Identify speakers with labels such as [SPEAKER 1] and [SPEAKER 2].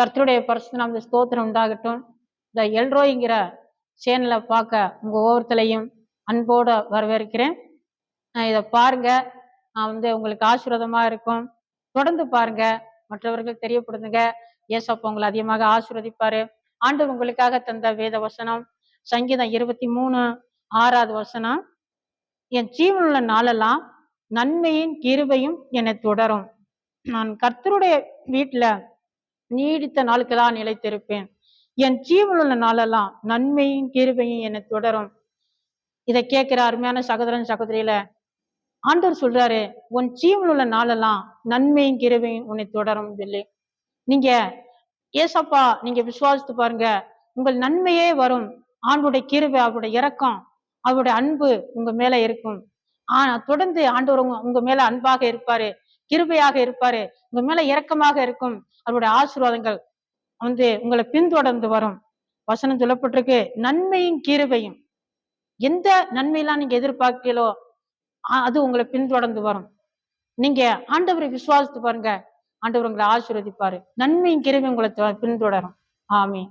[SPEAKER 1] கர்த்தருடைய பரிசுநாம ஸ்தோத்திரம் உண்டாகட்டும். இந்த எல்ரோய்ங்கிற சேனலை பார்க்க உங்கள் ஒவ்வொருத்தலையும் அன்போட வரவேற்கிறேன். இதை பாருங்க. நான் வந்து உங்களுக்கு ஆசீர்வாதமாக இருக்கும். தொடர்ந்து பாருங்க. மற்றவர்கள் தெரியப்படுத்துங்க. ஏசப்பா உங்களை அதிகமாக ஆசீர்வதிப்பாரு. ஆண்டு உங்களுக்காக தந்த வேத வசனம் சங்கீதம் இருபத்தி மூணு ஆறாவது வசனம். என் ஜீவனுள்ள நாளெல்லாம் நன்மையின் கிருபையும் என்னை தொடரும். நான் கர்த்தருடைய வீட்டில் நீடித்த நாளுக்கெல்லாம் நிலைத்திருப்பேன். என் ஜீவனுள்ள நாளெல்லாம் நன்மையும் கிருபையும் என்னை தொடரும். இதை கேட்கிற அருமையான சகோதரன் சகோதரியில ஆண்டவர் சொல்றாரு உன் ஜீவனுள்ள நாளெல்லாம் நன்மையும் கிருபையும் உன்னை தொடரும் சொல்லி. நீங்க ஏசப்பா நீங்க விசுவாசித்து பாருங்க உங்கள் நன்மையே வரும். ஆண்டுடைய கிருபை அவருடைய இறக்கம் அவருடைய அன்பு உங்க மேல இருக்கும். ஆனா தொடர்ந்து ஆண்டவர் உங்க உங்க மேல அன்பாக இருப்பாரு. கிருபையாக இருப்பாரு. உங்க மேல இரக்கமாக இருக்கும். அவருடைய ஆசீர்வாதங்கள் வந்து உங்களை பின்தொடர்ந்து வரும். வசனம் சொல்லப்பட்டிருக்கு. நன்மையும் கிருபையும். எந்த நன்மையெல்லாம் நீங்க எதிர்பார்க்கலோ அது உங்களை பின்தொடர்ந்து வரும். நீங்க ஆண்டவரை விசுவாசித்து பாருங்க. ஆண்டவர் உங்களை ஆசீர்வதிப்பாரு. நன்மையும் கிருபையும் உங்களை தொ- பின்தொடரும். ஆமீன்.